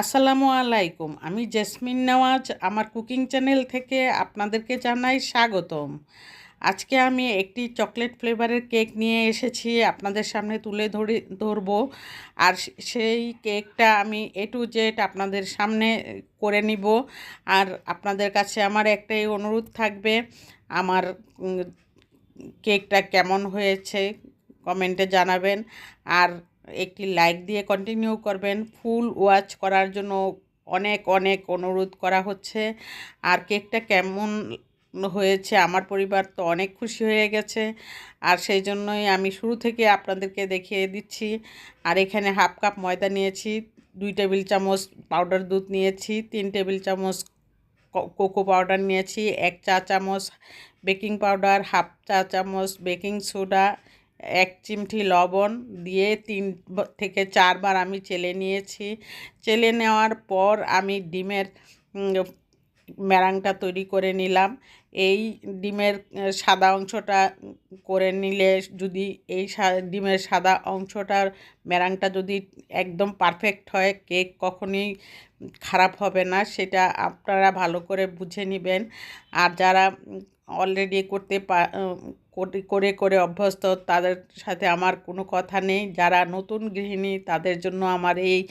আসসালামু আলাইকুম। আমি জেসমিন নেওয়াজ, আমার কুকিং চ্যানেল থেকে আপনাদেরকে জানাই স্বাগতম। আজকে আমি একটি চকলেট ফ্লেভারের কেক নিয়ে এসেছি, আপনাদের সামনে তুলে ধরে, ধরবো। আর সেই কেকটা আমি এ টু জেড আপনাদের সামনে করে নিব। আর আপনাদের কাছে আমার একটাই অনুরোধ থাকবে, আমার কেকটা কেমন হয়েছে কমেন্টে জানাবেন। আর একটি লাইক দিয়ে কন্টিনিউ করবেন। ফুল ওয়াচ করার জন্য অনেক অনেক অনুরোধ করা হচ্ছে। আর কেকটা কেমন হয়েছে, আমার পরিবার তো অনেক খুশি হয়ে গেছে। আর সেই জন্যই আমি শুরু থেকে আপনাদেরকে দেখিয়ে দিচ্ছি। আর এখানে হাফ কাপ ময়দা নিয়েছি, দুই টেবিল চামচ পাউডার দুধ নিয়েছি, তিন টেবিল চামচ কোকো পাউডার নিয়েছি, এক চা চামচ বেকিং পাউডার, হাফ চা চামচ বেকিং সোডা এক চিমটি লবণ দিয়ে তিন থেকে চারবার আমি চেলে নিয়েছি। চেলে নেওয়ার পর আমি ডিমের ম্যারাংটা তৈরি করে নিলাম। এই ডিমের সাদা অংশটা করে নিলে যদি এই ডিমের সাদা অংশটার ম্যারাংটা যদি একদম পারফেক্ট হয়, কেক কখনোই খারাপ হবে না। সেটা আপনারা ভালো করে বুঝে নেবেন। আর যারা অলরেডি করতে করে- করে অভ্যস্ত, তাদের সাথে আমার কোনো কথা নেই। যারা নতুন গৃহিণী, তাদের জন্য আমার এই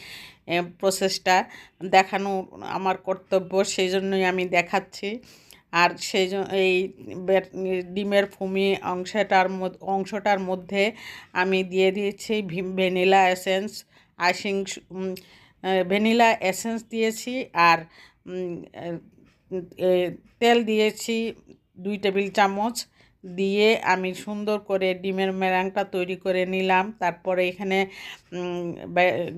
প্রসেসটা দেখানো আমার কর্তব্য, সেই জন্যই আমি দেখাচ্ছি। আর সেই এই ডিমের ফুমি অংশটার অংশটার মধ্যে আমি দিয়ে দিয়েছি vanilla essence, icing vanilla essence দিয়েছি আর তেল দিয়েছি দুই টেবিল চামচ। দিয়ে আমি সুন্দর করে ডিমের মেরাংটা তৈরি করে নিলাম। তারপরে এখানে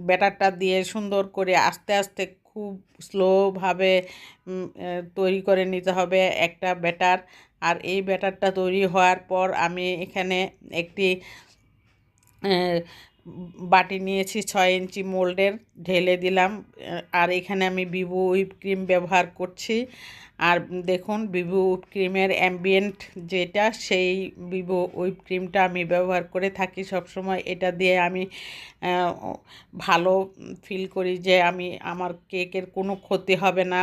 ব্যাটারটা দিয়ে সুন্দর করে আস্তে আস্তে খুব স্লোভাবে তৈরি করে নিতে হবে একটা ব্যাটার। আর এই ব্যাটারটা তৈরি হওয়ার পর আমি এখানে একটি বাটি নিয়েছি ছয় ইঞ্চি মোল্ডের, ঢেলে দিলাম। আর এখানে আমি বিভু হুইপ ক্রিম ব্যবহার করছি। আর দেখুন বিভু হুইপ ক্রিমের অ্যাম্বিয়েন্ট যেটা, সেই বিভু হুইপ ক্রিমটা আমি ব্যবহার করে থাকি সবসময়। এটা দিয়ে আমি ভালো ফিল করি যে আমি, আমার কেকের কোনো ক্ষতি হবে না।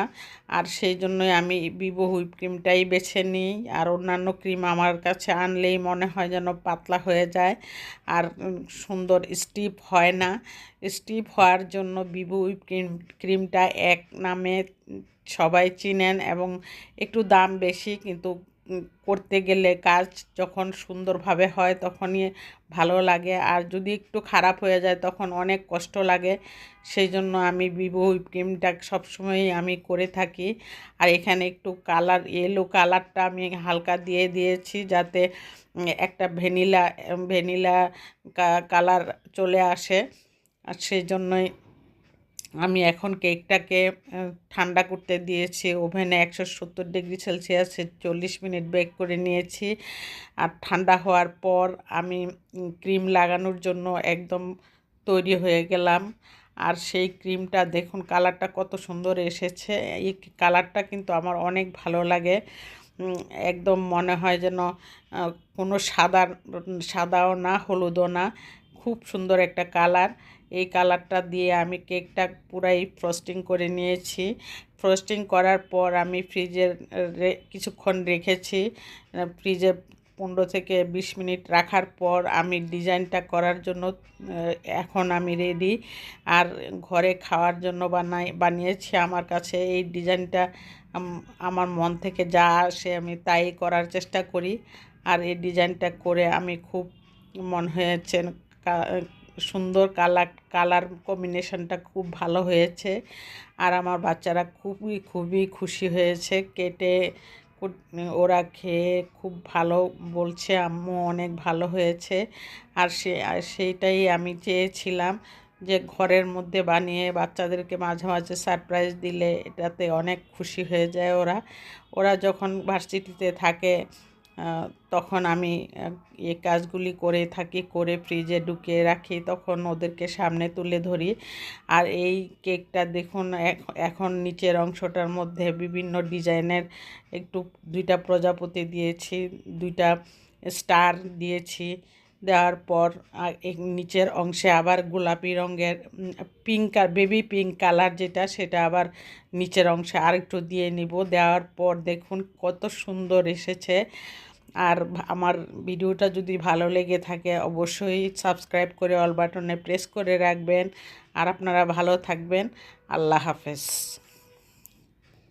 আর সেই জন্যই আমি বিভো হুইপ ক্রিমটাই বেছে নিই। আর অন্যান্য ক্রিম আমার কাছে আনলেই মনে হয় যেন পাতলা হয়ে যায়। আর সুন্দর স্টিপ হয় না। স্টিপ হওয়ার জন্য হুইপ ক্রিম, ক্রিমটা এক নামে সবাই চিনেন এবং একটু দাম বেশি, কিন্তু করতে গেলে কাজ যখন সুন্দরভাবে হয় তখনই ভালো লাগে। আর যদি একটু খারাপ হয়ে যায় তখন অনেক কষ্ট লাগে। সেই জন্য আমি বিভো হুইপ ক্রিমটা সবসময়ই আমি করে থাকি। আর এখানে একটু কালার ইয়েলো কালারটা আমি হালকা দিয়ে দিয়েছি যাতে একটা ভ্যানিলা ভ্যানিলা কালার চলে আসে। আর সেই জন্যই আমি এখন কেকটাকে ঠান্ডা করতে দিয়েছি, ওভেনে একশো সত্তর ডিগ্রি সেলসিয়াসে চল্লিশ মিনিট বেক করে নিয়েছি। আর ঠান্ডা হওয়ার পর আমি ক্রিম লাগানোর জন্য একদম তৈরি হয়ে গেলাম। আর সেই ক্রিমটা দেখুন কালারটা কত সুন্দর এসেছে। এই কালারটা কিন্তু আমার অনেক ভালো লাগে। একদম মনে হয় যেন কোনো সাদা, সাদাও না, হলুদও না। খুব সুন্দর একটা কালার। এই কালারটা দিয়ে আমি কেকটা পুরাই ফ্রস্টিং করে নিয়েছি। ফ্রস্টিং করার পর আমি ফ্রিজে কিছুক্ষণ রেখেছি। ফ্রিজে পনেরো থেকে বিশ মিনিট রাখার পর আমি ডিজাইনটা করার জন্য এখন আমি রেডি আর ঘরে খাওয়ার জন্য বানাই, বানিয়েছি। আমার কাছে এই ডিজাইনটা আমার মন থেকে যা আসে আমি তাই করার চেষ্টা করি। আর এই ডিজাইনটা করে আমি খুব মন হয়েছে সুন্দর কালার কালার কম্বিনেশনটা খুব ভালো হয়েছে। আর আমার বাচ্চারা খুবই খুবই খুশি হয়েছে। কেটে ওরা খেয়ে খুব ভালো বলছে, আম্মু অনেক ভালো হয়েছে। আর সে সেইটাই আমি চেয়েছিলাম যে ঘরের মধ্যে বানিয়ে বাচ্চাদেরকে মাঝে মাঝে সারপ্রাইজ দিলে এটাতে অনেক খুশি হয়ে যায় ওরা। ওরা যখন ভার্সিটিতে থাকে তখন আমি এই কাজগুলি করে থাকি, করে ফ্রিজে ঢুকিয়ে রাখি, তখন ওদেরকে সামনে তুলে ধরি। আর এই কেকটা দেখুন এখন নিচের অংশটার মধ্যে বিভিন্ন ডিজাইনের একটু, দুইটা প্রজাপতি দিয়েছি, দুইটা স্টার দিয়েছি। দেওয়ার পর নিচের অংশে আবার গোলাপি রঙের পিঙ্ক আর বেবি পিঙ্ক কালার যেটা, সেটা আবার নিচের অংশে আরেকটু দিয়ে নিব। দেওয়ার পর দেখুন কত সুন্দর এসেছে। আর আমার ভিডিওটা যদি ভালো লেগে থাকে, অবশ্যই সাবস্ক্রাইব করে অল বাটনে প্রেস করে রাখবেন। আর আপনারা ভালো থাকবেন। আল্লাহ হাফেজ।